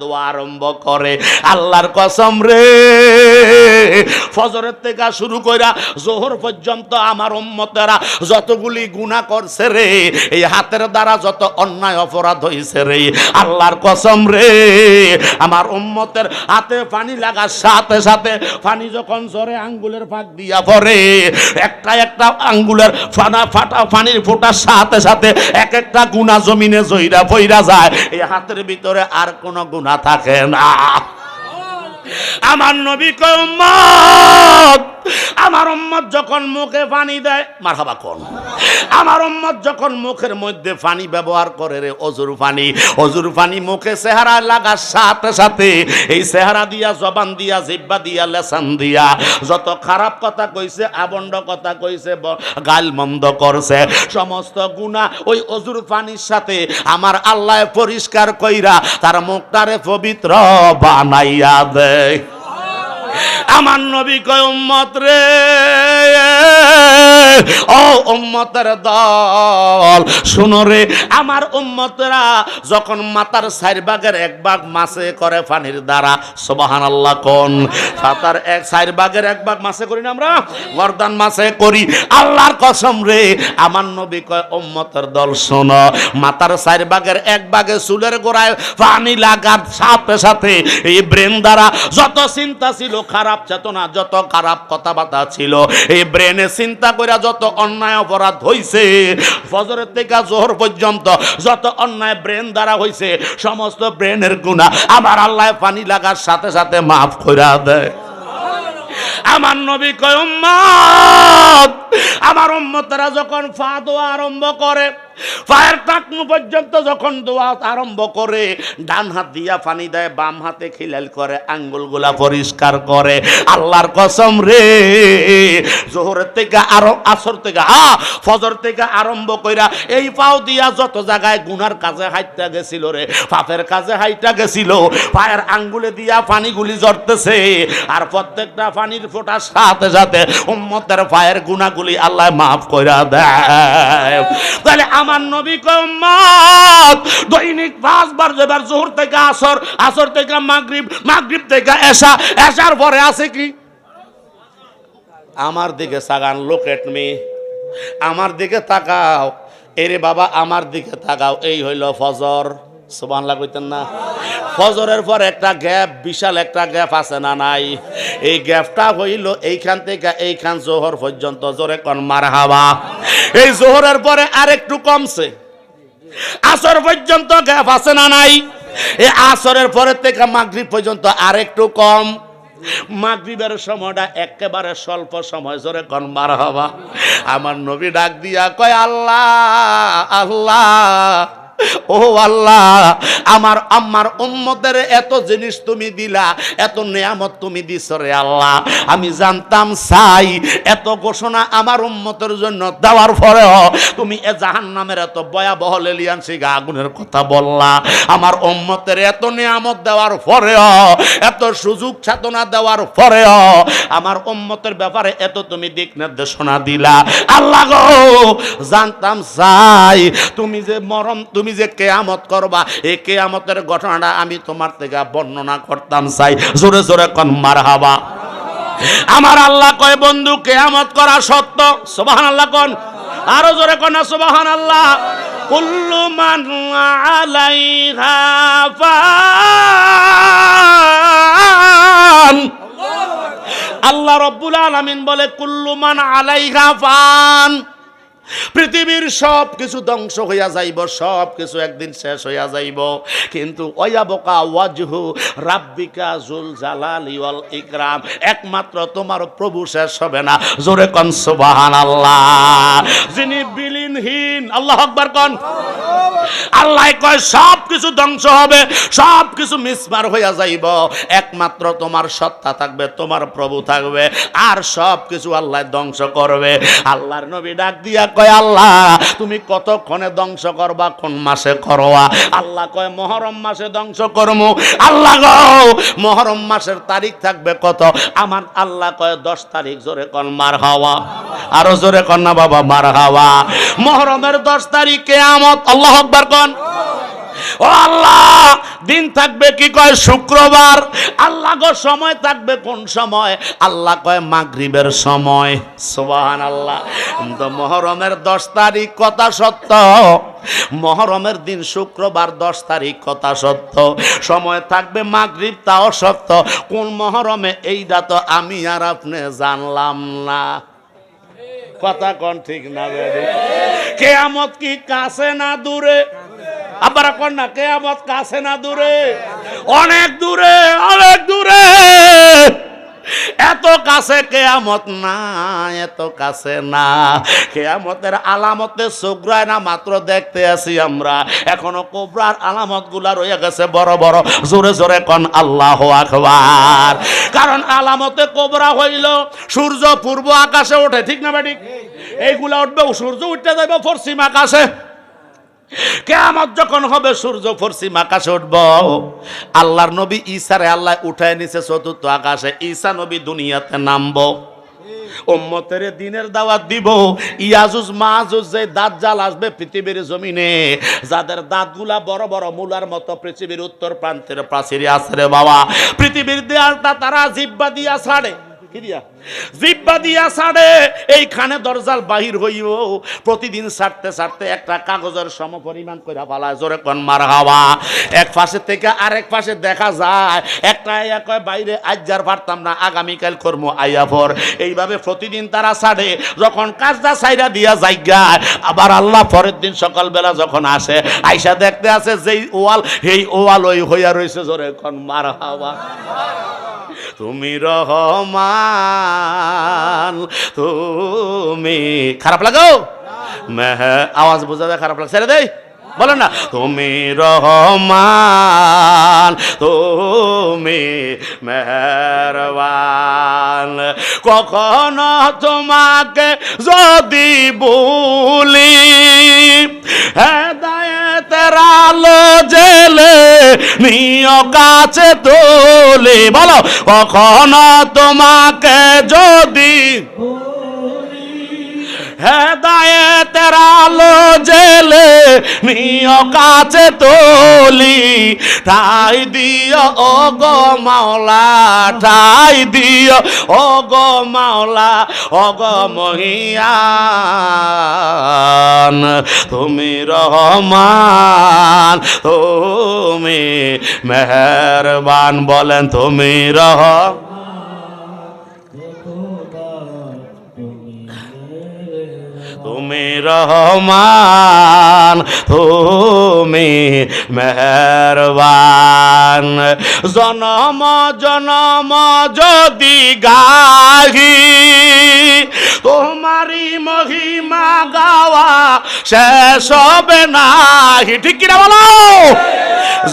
দোয়া আরম্ভ করে। আল্লাহর কসম রে। ফজরের থেকে শুরু কইরা জোহর পর্যন্ত আমার উম্মতেরা যতগুলি গুনাহ করছে রে, এই হাতের দ্বারা যত অন্যায় অপরাধ হইছে রে। আল্লাহর কসম রে। আমার উম্মতের হাতে পানি লাগার সাথে সাথে পানি যখন জোরে আঙ্গুলের ফাঁক দিয়া পড়ে, একটা একটা আঙ্গুলের ফানা ফাটা পানির ফোটার সাথে সাথে এক একটা গুণা জমিনে জইরা পইরা যায়। এই হাতের ভিতরে আর কোনো গুণা থাকে না। আমার নবী কয় উম্মত যখন মুখে পানি দেয়, মারহাবা কোন আমার উম্মত যখন মুখের মধ্যে পানি ব্যবহার করে রে, অজুর পানি অজুর পানি মুখে চেহারা লাগার সাথে সাথে এই চেহারা দিয়া, জবান দিয়া, জিব্বা দিয়া, লেসান দিয়া, যত খারাপ কথা কইছে আবন্ড কথা কইছে গাল মন্দ করছে, সমস্ত গুণা ওই অজুর পানির সাথে আমার আল্লাহ পরিষ্কার কইরা তার মুখটারে পবিত্র বানাইয়া দেয়। আমার নবী কয় উম্মত রে। ও দল, শুনো আমার উম্মতরা যখন মাতার চার ভাগের এক ভাগ মাসে করে পানির দ্বারা সুবাহান আল্লাহ এক ভাগের এক করি না আমরা? করি। আল্লাহর কসম রে, আমার নবী কয় দল, শোনো মাতার ভাগের এক চুলের গোড়ায় পানি লাগার সাথে সাথে এই ব্রেন দ্বারা যত চিন্তা ছিল, খারাপ চেতনা, যত খারাপ কথাবার্তা ছিল, এই ব্রেনে চিন্তা করে যত অন্যায় অপরাধ হইছে, ফজরের থেকে জোহর পর্যন্ত যত অন্যায় ব্রেন দ্বারা হইছে, সমস্ত ব্রেনের গুণা আমার আল্লাহ পানি লাগার সাথে সাথে মাফ করে দেয়। আমার নবী কয় আমার উম্মতরা যখন ফা দোয়া আরম্ভ করে পায়ের টাকনু পর্যন্ত যখন দোয়া আরম্ভ করে, ডান হাত দিয়া পানি দেয়, বাম হাতে খিলাল করে, আঙ্গুলগুলা পরিষ্কার করে, আল্লাহর কসম রে জোহরের থেকে আরও, আসর থেকে হা ফজর থেকে আরম্ভ কইরা এই পাও দিয়া যত জায়গায় গুনার কাজে হাইটা গেছিল রে, পাপের কাজে হাইটা গেছিল, পায়ের আঙ্গুলে দিয়া পানিগুলি জড়তেছে আর প্রত্যেকটা পানির ফোটার সাথে সাথে উম্মতের পায়ের গুণাগুলি আল্লাহ মাফ কইরা দেয়। তাহলে আমার নবী কয়, উম্মত, দৈনিক পাঁচবার যেবার জোহর থেকে আসর আসর থেকে মাগরিব মাগরিব থেকে এশা, এশার পরে আছে কি? আমার দিকে সাগান লোকেট মি আমার দিকে তাকাও, এরে বাবা, আমার দিকে তাকাও, এই হইল ফজর। সুবানলা কইতেন না। ফজরের পর একটা গ্যাপ, বিশাল একটা গ্যাপ আছে না নাই? এই গ্যাপটা হইল এইখান থেকে এইখান জোহর পর্যন্ত। জোরে কন মার হাওয়া এই জোহরের পরে আরেকটু কমছে। আসর পর্যন্ত গ্যাপ আছে না নাই? এই আসরের পরে থেকে মাগরিব পর্যন্ত আরেকটু কম। মাগরিবের সময়টা একেবারে স্বল্প সময়। জোরে কন মার হবা আমার নবী ডাক দিয়া কয়, আল্লাহ আল্লাহ। ও আল্লাহ, আমার আম্মার উম্মতের এত জিনিস তুমি দিলা, এত নিয়ামত তুমি দিছ রে আল্লাহ। আমি জানতাম চাই এত ঘোষণা আমার উম্মতের জন্য দেওয়ার পরেও তুমি এ জাহান নামের এত ভয়াবহ লেলিয়ান শিগা আগুনের কথা বললা। আমার উম্মতের এত নিয়ামত দেওয়ার পরেও, এত সুযোগ চেতনা দেওয়ার পরেও আমার উম্মতের ব্যাপারে এত তুমি দিক নির্দেশনা দিলা। আল্লাহ গো, জানতাম চাই তুমি যে মরম তুমি যে কেয়ামত করবা, এই কেয়ামতের ঘটনাটা আমি তোমার থেকে বর্ণনা করতাম, চাই। জোরে জোরে কন মার হাবা আমার আল্লাহ কয়, বন্ধু, কেয়ামত করা সত্য। সোবাহান আল্লাহ কন। আরও জোরে কন সোবাহান আল্লাহ কুল্লু মান আল্লাহ রব্বুল আলামিন বলে, কুল্লু মান আলাইহা ফান। পৃথিবীর সব কিছু ধ্বংস হইয়া যাইব সব কিছু একদিন শেষ হইয়া যাইব। কিন্তু একমাত্র তোমার প্রভু শেষ হবে না। জোরে কন, সুবহানাল্লাহ। যিনি বিলীনহীন, আল্লাহ আকবার কন। আল্লাহ কয় সব কিছু ধ্বংস হবে সব কিছু মিসমার হইয়া যাইব। একমাত্র তোমার সত্তা থাকবে, তোমার প্রভু থাকবে, আর সব কিছু আল্লাহ ধ্বংস করবে। আল্লাহর নবী ডাক দিয়া কয়, আল্লাহ, তুমি কতক্ষণে ধ্বংস করবা? কোন মাসে করোয়া আল্লাহ কয়, মহরম মাসে ধ্বংস করমু। আল্লাহ গো, মহরম মাসের তারিখ থাকবে কত? আমার আল্লাহ কয়, দশ তারিখ, জোরে কন, মার হাওয়া। আরও জোরে কন না বাবা, মার হাওয়া। মহরমের দশ তারিখে আমত আল্লাহ আকবার কন। ও আল্লাহ, দিন থাকবে কি কয় শুক্রবার? আল্লাহ গো, সময় থাকবে কোন সময়? আল্লাহ কয় মাগরিবের সময়। সোবাহান আল্লাহ মহরমের দশ তারিখ কথা সত্য। মহরমের দিন শুক্রবার দশ তারিখ কথা সত্য। সময় থাকবে মাগরিব, তাও সত্য। কোন মহরমে এইটা তো আমি আর আপনি জানলাম না। কথা কোন ঠিক না কেয়ামত কি কাছে না দূরে? আবার কোন না, কেয়ামত কাছে না দূরে, অনেক দূরে অনেক দূরে। এত কাছে কেয়ামত না, এত কাছে না। কেয়ামতের আলামতে চোখরায় না, মাত্র দেখতে আছি আমরা। এখনও কোবরার আলামতগুলা রয়ে গেছে, বড় বড়, জোরে জোরে কন, আল্লাহ আকবার। কারণ আলামতে কোবরা হইল, সূর্য পূর্ব আকাশে ওঠে, ঠিক না বেঠিক এইগুলা উঠবে সূর্য উঠতে যাবে পশ্চিম আকাশে। কেমন যখন হবে, সূর্য পশ্চিম আকাশে উঠব। আল্লাহর নবী ঈসারে আল্লাহ উঠায় নিছে চতুর্থ আকাশে। ঈসা নবী দুনিয়াতে নামবো। দিনের দাওয়াত দিব। ইয়াজুজ মাহুজ যে দাঁত জাল আসবে পৃথিবীর জমিনে, যাদের দাঁতগুলা বড় বড় মূলার মতো পৃথিবীর উত্তর প্রান্তের প্রাচীরে আছে রে বাবা। পৃথিবীর দেয়ালটা তারা জিব্বা দিয়া ছাড়ে। দিয়া জিব্বা দিয়া ছাড়ে, এইখানে বাহির প্রতিদিন ছাড়তে ছাড়তে একটা কাগজের সম পরিমাণ করে জোরে কোন মার হাওয়া এক পাশে থেকে আরেক পাশে দেখা যায়, একটা বাইরে পারতাম না, আগামীকাল করব আইয়া পর এইভাবে প্রতিদিন তারা ছাড়ে, যখন কাজটা সাইরা দিয়া যাইগায় আবার আল্লাহ পরের দিন সকালবেলা যখন আসে, আইসা দেখতে আছে যেই ওয়াল, সেই ওয়াল ওই হইয়া রয়েছে জোরে কোন মার হাওয়া তুমি রহমান, তুমি খারাপ লাগো? মেহ, আওয়াজ বোঝা যায় খারাপ লাগছে। রে দেই। বলেন না। তুমি রহমান, তুমি মেহরবান। কখনো তোমাকে যদি বলি হেদায়েতের আলো জেলে নিয় কাছে তোলে। বলো কখনো তোমাকে যদি হেদায়েতের আলো জেলে নিয় কাছে তোলি। ঠাই দিও ও গো মাওলা, ঠাই দিও ও গো মাওলা ও গো মহিয়ান। তুমি রহমান, তুমি মেহরবান, বলেন তুমি রহ তুমি রহমান, তুমি মেহরবান। জনম জনম যদি গাহি তোমারি মহিমা গাওয়া শেষ হবে না ঠিক কিনা বলো?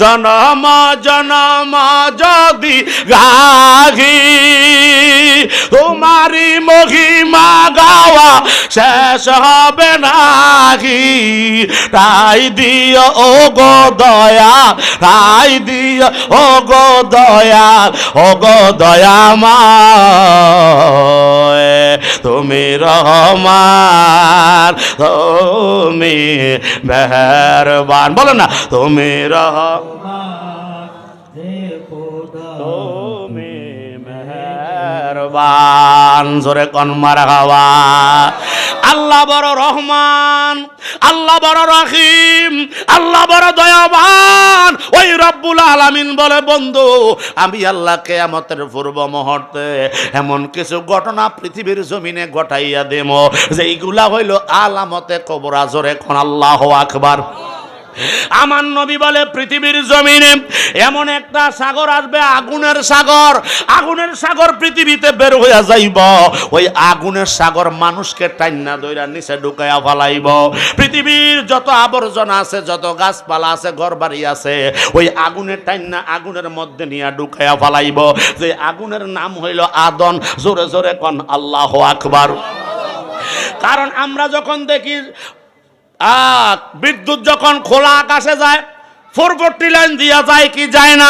জনম জনম যদি গাহি তোমারি মহিমা গাওয়া শেষ হবে নাহি তাই দিও ও গো দয়া, তাই দিও ও গো দয়া, ও গো দয়া মা তুমি রহমান তুমি মেহরবান। বলো না, তুমি রহ তুমি মেহরবান জোরে আল্লাহ বড় রহমান আল্লাহ বড় রহিম আল্লাহ বড় দয়াবান। ওই রব্বুল আলামিন বলে বন্ধু আমি আল্লাহ কেয়ামতের পূর্ব মুহূর্তে এমন কিছু ঘটনা পৃথিবীর জমিনে ঘটাইয়া দেব। যেইগুলা হইল আলামতে কবর আজরে কোন আল্লাহ আকবার। আমার নবী বলে, পৃথিবীর জমিনে এমন একটা সাগর আসবে, আগুনের সাগর। আগুনের সাগর পৃথিবীতে বের হইয়া যাইব। ওই আগুনের সাগর মানুষকে টাইনা দইরা নিচে ঢুকাইয়া ফেলাইব। পৃথিবীর যত আবর্জনা আছে, যত গাছপালা আছে ঘর বাড়ি আছে, ওই আগুনের টাইনা আগুনের মধ্যে নিয়ে ঢুকাইয়া ফেলাইব। যে আগুনের নাম হইল আদন, জোরে জোরে কন, আল্লাহ আকবার। কারণ আমরা যখন দেখি বিদ্যুৎ যখন খোলা আকাশে যায় ফোরফোরটি লাইন দিয়া যায় কি যায় না?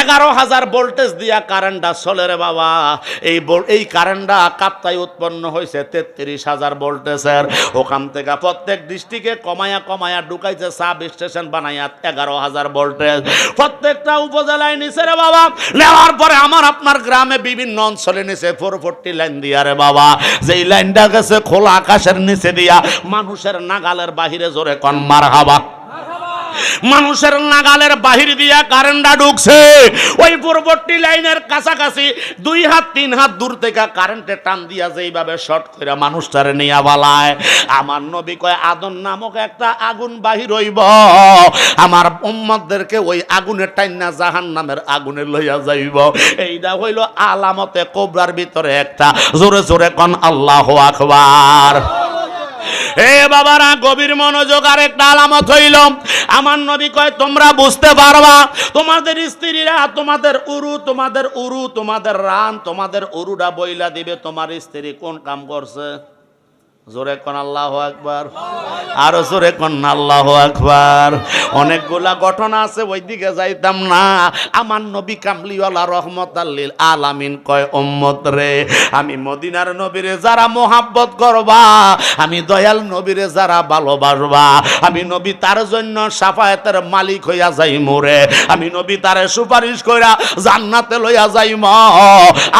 এগারো হাজার ভোল্টেজ দিয়া কারেন্টটা চলে রে বাবা। এই এই কারেন্টটা কাপ্তায় উৎপন্ন হয়েছে তেত্রিশ হাজার ভোল্টেজের। ওখান থেকে প্রত্যেক ডিস্ট্রিক্টে কমায়া কমায়া ঢুকাইছে সাব স্টেশন বানাইয়া এগারো হাজার ভোল্টেজ। প্রত্যেকটা উপজেলায় নিছে রে বাবা। নেওয়ার পরে আমার আপনার গ্রামে বিভিন্ন অঞ্চলে নিছে ফোর ফোরটি লাইন দিয়া রে বাবা। যেই লাইনটা গেছে খোলা আকাশের নিচে দিয়া মানুষের নাগালের বাহিরে জোরে কন মার হাবা মানুষের নাগালের বাহির দিয়া কারেন্টটা ঢুকছে। ওই পূর্ববর্তী লাইনের কাছাকাছি দুই হাত, তিন হাত দূর থেকে কারেন্টে টান দিয়া যেইভাবে শর্ট করে মানুষটারে নিয়া বালায়। আমার নবী কয় আদন নামক একটা আগুন বাহির হইব। আমার উম্মতদেরকে ওই আগুনের টাইনা জাহান নামের আগুনে লইয়া যাইব। এইটা হইল আলামতে কোবরার ভিতরে একটা। জোরে জোরে কন, আল্লাহ আকবার। হে বাবারা, গভীর মনোযোগ আর একটা আলামত হইল। আমার নবী কয়, তোমরা বুঝতে পারবা, তোমাদের স্ত্রীরা তোমাদের উরু তোমাদের উরু, তোমাদের রান, তোমাদের উরুডা বইলা দিবে, তোমার স্ত্রী কোন কাম করছে? জোরে কোন আল্লাহ আকবার। আরও জোরে কোন আল্লাহ আকবার। অনেকগুলা ঘটনা আছে ওই দিকে যাইতাম না। আমার নবী কামলিওয়ালা রহমত আল্লিল আলামিন কয়, উম্মত রে, আমি মদিনার নবীরে যারা মোহাব্বত করবা, আমি দয়াল নবীরে যারা ভালোবাসবা, আমি নবী তার জন্য সাফায়াতের মালিক হইয়া যাই মোরে আমি নবী তারে সুপারিশ কইরা জান্নাতে লইয়া যাইম।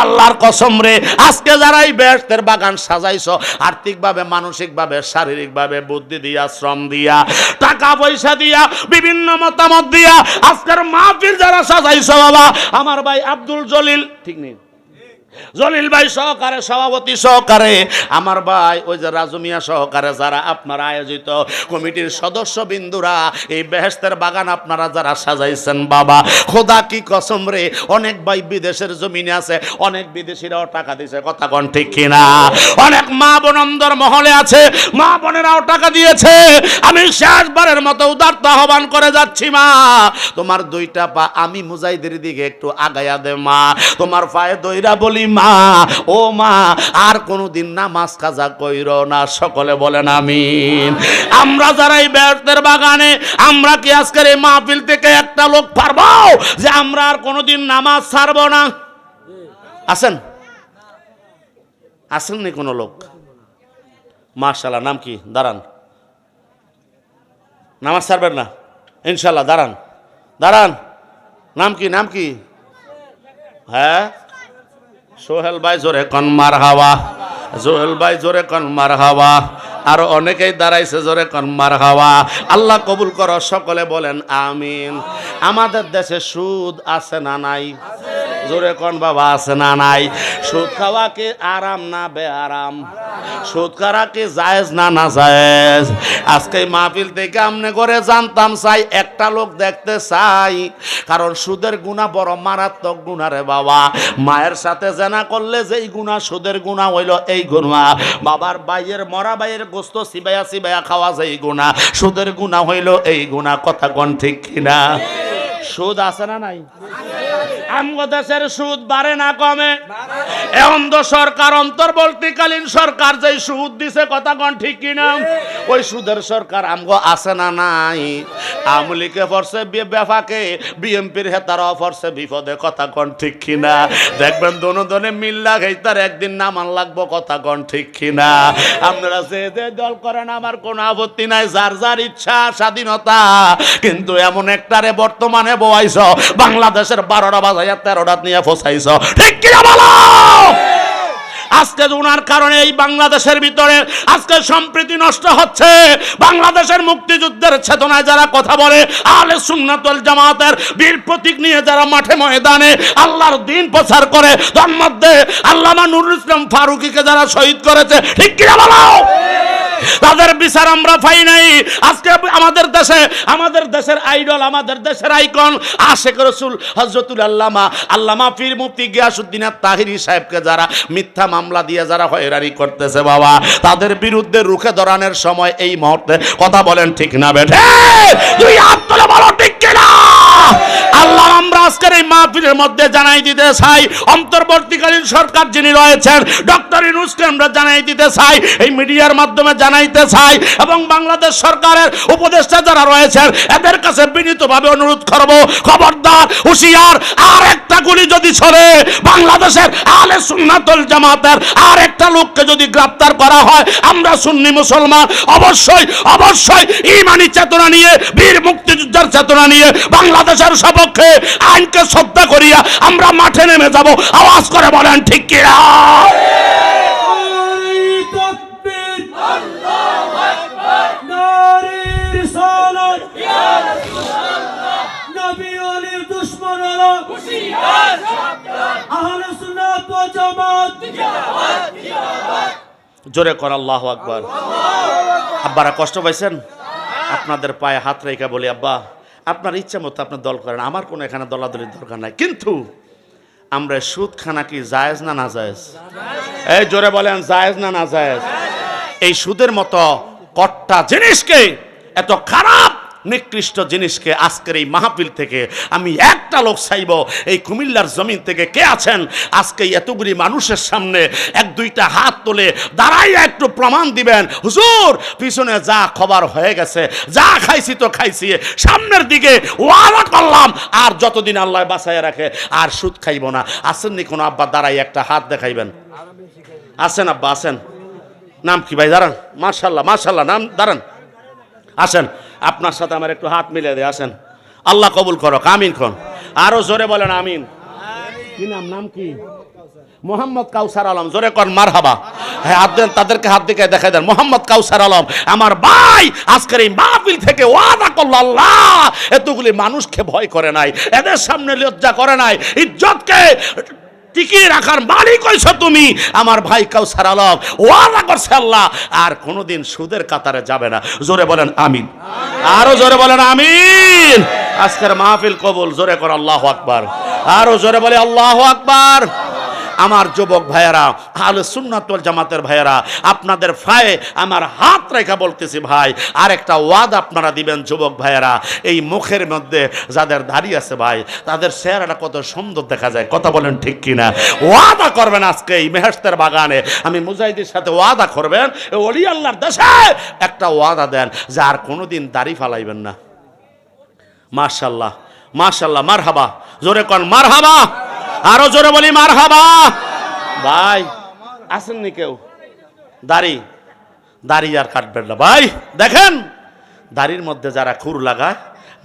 আল্লাহর কসম রে, আজকে যারা এই বেহেশতের বাগান সাজাইছ, আর্থিকভাবে মানসিকভাবে, শারীরিকভাবে বুদ্ধি দিয়া, শ্রম দিয়া টাকা পয়সা দিয়া, বিভিন্ন মতামত দিয়া, আজকের মাহফিল যারা সাজাইছো বাবা, আমার ভাই আব্দুল জলিল, ঠিক নেই। জলিল ভাই সহকারে, সভাপতি সহকারে, আমার ভাই, ওই যে রাজুমিয়া সহকারে যারা আপনারা আয়োজিত কমিটির সদস্য বিন্দুরা এই বেহেস্তের বাগান আপনারা যারা সাজাইছেন, বাবা, খোদা কি কসম রে, অনেক ভাই বিদেশের জমিনে আছে, অনেক বিদেশিরাও টাকা দিছে, কথা কন ঠিক কিনা? অনেক মা বনন্দর মহলে আছে, মা বোনেরাও টাকা দিয়েছে, আমি শেষবারের মতো উদার্ত আহ্বান করে যাচ্ছি, মা। তোমার দুইটা পা আমি মুজাইদের দিকে একটু আগায়া দে, মা। তোমার পায়ে দইরা বলি মা, ও মা, আর কোনোদিন নামাজ কাজা কইর না। সকলে বলেন আমিন। আমরা যারা এই ব্যর্থের বাগানে, আমরা কি আজকের এই মাহফিল থেকে একটা লোক পারব যে আমরা আর কোনোদিন নামাজ ছাড়বো না? আছেন? আছেন নি কোনো লোক? মার্শাল্লাহ নাম কি? দাঁড়ান। নামাজ ছাড়বেন না? ইনশাল্লাহ দাঁড়ান। দাঁড়ান। নাম কি? নাম কি? হ্যাঁ? সোহেল ভাই জোরে কন মার হাওয়া। সোহেল ভাই জোরে কন মার হাওয়া। আরও অনেকেই দাঁড়াইছে জোরে কন মার হাওয়া। আল্লাহ কবুল করো, সকলে বলেন আমিন। আমাদের দেশে সুদ আছে না নাই? জোরে কন বাবা আছে না নাই? সুদ খাওয়া কি আরাম না বে আরাম সুদ খাওয়া কি জায়েজ না না জায়েজ? আজকে মাহফিল থেকে আমনে করে জানতাম, চাই একটা লোক দেখতে চাই। কারণ সুদের গুণা বড় মারাত্মক গুণা রে বাবা। মায়ের সাথে জেনা করলে যেই গুণা, সুদের গুণা হইল এই গুণা। বাবার বাইয়ের, মরা বাইয়ের গোস্ত সিবাইয়া সিবাইয়া খাওয়া যেই গুণা, সুদের গুণা হইল এই গুণা। কথা কোন ঠিক কিনা? সুদ আছে না নাই? আমগো দেশের সুদ বাড়ে না কমে। এখন তো সরকার অন্তর্বর্তীকালীন সরকার যে সুদ দিছে, কথা কন ঠিক কিনা ওই সুদের সরকার আমগো আছে না নাই? আমলিকে পড়ছে বেফাকে বিএমপির হেতারাও পড়ছে বিপদে, কথা কোন ঠিক কিনা দেখবেন দোনো দনে মিল লাগাই তার একদিন নামান লাগবো, কথা কন ঠিক কিনা আপনারা যে যে দল করেন, আমার কোনো আপত্তি নাই, যার যার ইচ্ছা, স্বাধীনতা। কিন্তু এমন একটারে বর্তমানে বয়াইছ, বাংলাদেশের বারোটা বাজাইয়া তেরোটা নিয়ে ফসাইছ। ঠিক কিনা বলো? আজকে ওনার কারণে এই বাংলাদেশের ভিতরে আজকে সম্প্রীতি নষ্ট হচ্ছে। বাংলাদেশের মুক্তিযুদ্ধের চেতনায় যারা কথা বলে আলে সুন্নাতুল জামাতের বীর প্রতীক নিয়ে যারা মাঠে ময়দানে আল্লাহর দিন প্রচার করে তার মধ্যে আল্লামা নুরুল ইসলাম ফারুকিকে যারা শহীদ করেছে, ঠিক কিনা বলো? তাদের বিচার আমরা পাই নাই। আজকে আমাদের দেশে আমাদের দেশের আইডল আমাদের দেশের আইকন আশেক রসুল হজরতুল আল্লামা। আল্লামা পীর মুফতি গিয়াসুদ্দিন তাহিরি সাহেবকে যারা মিথ্যা মামলা দিয়ে যারা হয়রানি করতেছে বাবা, তাদের বিরুদ্ধে রুখে ধরানোর সময় এই মুহূর্তে কথা বলেন ঠিক না বেঠে। তুই হাত তুলে বলো, ঠিক কিনা? আল্লাহ আমরা আজকের এই মাহফিলের মধ্যে জানাই দিতে চাই, অন্তর্বর্তীকালীন সরকার যিনি রয়েছেন, ডক্টর ইনুসকে আমরা জানাই দিতে চাই, এই মিডিয়ার মাধ্যমে জানাইতে চাই এবং বাংলাদেশ সরকারের উপদেষ্টা যারা রয়েছেন, এদের কাছে বিনীতভাবে অনুরোধ করব, খবরদার, হুঁশিয়ার, আর একটা গুলি যদি ছড়ে, বাংলাদেশের আলে সুন্নাতুল জামাতের আর একটা লোককে যদি গ্রেফতার করা হয়, আমরা সুন্নি মুসলমান, অবশ্যই অবশ্যই, ইমানি চেতনা নিয়ে, বীর মুক্তিযুদ্ধের চেতনা নিয়ে, বাংলাদেশের সপক্ষে আইনকে শ্রদ্ধা করিয়া আমরা মাঠে নেমে যাব। আওয়াজ করে বলেন, ঠিক কিনা জোরে কর, আল্লাহ আকবার। আব্বারা কষ্ট পাইছেন? আপনাদের পায়ে হাত রেখে বলি, আব্বা আপনার ইচ্ছা মতো আপনার দল করেন। আমার কোনো এখানে দলাদলির দরকার নাই। কিন্তু আমরা সুদ খানা কি জায়েজ না না জায়েজ এই জোরে বলেন, জায়েজ না না জায়েজ এই সুদের মতো কট্টা জিনিসকে এত খারাপ নিকৃষ্ট জিনিসকে আজকের এই মাহফিল থেকে আমি একটা লোক চাইব। এই কুমিল্লার জমিন থেকে কে আছেন? আজকে এতগুলি মানুষের সামনে এক দুইটা হাত তুলে দাঁড়াই একটু প্রমাণ দিবেন। হুজুর, পিছনে যা খবর হয়ে গেছে, যা খাইছি তো খাইছি, সামনের দিকে ওয়াদা করলাম, আর যতদিন আল্লাহ বাঁচায় রাখে, আর সুদ খাইব না। আসেননি কোনো আব্বা? দাঁড়াই একটা হাত দেখাইবেন। আসেন আব্বা আসেন নাম কি ভাই? দাঁড়ান। মার্শাল্লাহ মার্শাল্লাহ নাম দাঁড়ান। আসেন। আপনার সাথে আমার একটু হাত মিলে দেয় আসেন। আল্লাহ কবুল করো আমিন খন। আরও জোরে বলেন আমিন। কি নাম নাম কি? মোহাম্মদ কাউসার আলম, জোরে কর মার হাবা হ্যাঁ হাত দেন, তাদেরকে হাত দিকে দেখা দেন। মোহাম্মদ কাউসার আলম, আমার ভাই, আজকের এই মাহফিল থেকে ওয়াদা করল আল্লাহ, এতগুলি মানুষকে ভয় করে নাই, এদের সামনে লজ্জা করে নাই, ইজ্জতকে টিকিয়ে রাখার মালিক হয়েছ তুমি। আমার ভাই কাউসার আলম, ওয়াদা করছে আল্লাহ, আর কোনোদিন সুদের কাতারে যাবে না। জোরে বলেন, আমিন। আরও জোরে বলেন, আমিন। আজকের মাহফিল কবুল, জোরে কর, আল্লাহ আকবার। আরও জোরে বলে, আল্লাহ আকবার। আমার যুবক ভাইয়েরা, আহলে সুন্নাতুল জামাতের ভাইয়েরা, আপনাদের ফায়ে আমার হাত রেখা বলতেছি ভাই আর একটা ওয়াদ আপনারা দিবেন যুবক ভাইয়েরা, এই মুখের মধ্যে যাদের দাঁড়িয়ে আছে ভাই, তাদের চেহারাটা কত সুন্দর দেখা যায়, কথা বলেন ঠিক কিনা? ওয়াদা করবেন আজকে এই মেহেস্তের বাগানে, আমি মুজাহিদের সাথে ওয়াদা করবেন অলি আল্লাহর দেশে একটা ওয়াদা দেন যে আর কোনোদিন দাড়ি ফালাইবেন না। মার্শাল্লাহ মার্শাল্লাহ মার হাবা জোরে কন মার হাবা আরও জোরে বলি মার হাবা ভাই, আসেননি কেউ? দাড়ি। দাড়ি আর কাটবেন না। ভাই, দেখেন, দাড়ির মধ্যে যারা খুর লাগায়,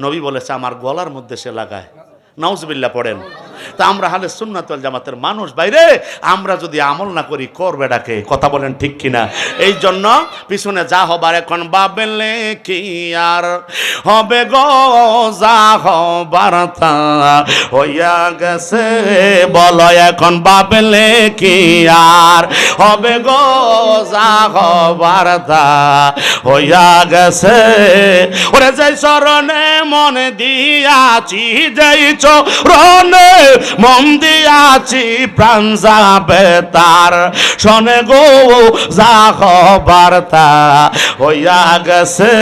নবী বলেছে, আমার গলার মধ্যে সে লাগায়। নাউজবিল্লা পড়েন। তা আমরা হালে সুন্নাতুল জামাতের মানুষ। বাইরে, আমরা যদি আমল না করি করবে ডাকে কথা বলেন ঠিক কিনা? এই জন্য পিছনে যা হবার এখন বাবেলে কি আর হবে গো, যা হবার হইয়া গেছে। এখন বাবেলে কি আর হবে গো, যা হবার হইয়া গেছে। ওরে যাই চরণে মনে দিয়াছি, যাই চরণে মন দিয়াছি প্রাণ যাবে তার। শোনে গো, যা হবার তা হইয়া গেছে।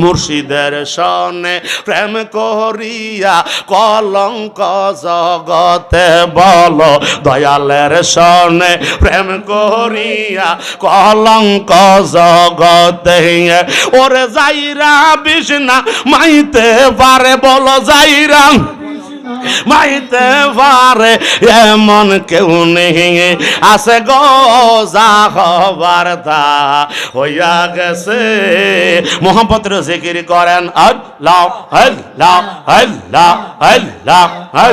মুর্শিদের সনে প্রেম করিয়া কলঙ্ক জগতে বল, দয়ালের সনে প্রেম করিয়া কলঙ্ক জগতে। ওরে যাইরা বিষ্ণা মাইতে পারে, বলো যাইরা মাইতে পারে এমন কেউ নেই। আছে গো যা হবার তা, হইয়া গেছে। মোহাম্মদ জিকির করেন, আল্লাহ আল্লাহ আল্লাহ আল্লাহ আল্লাহ।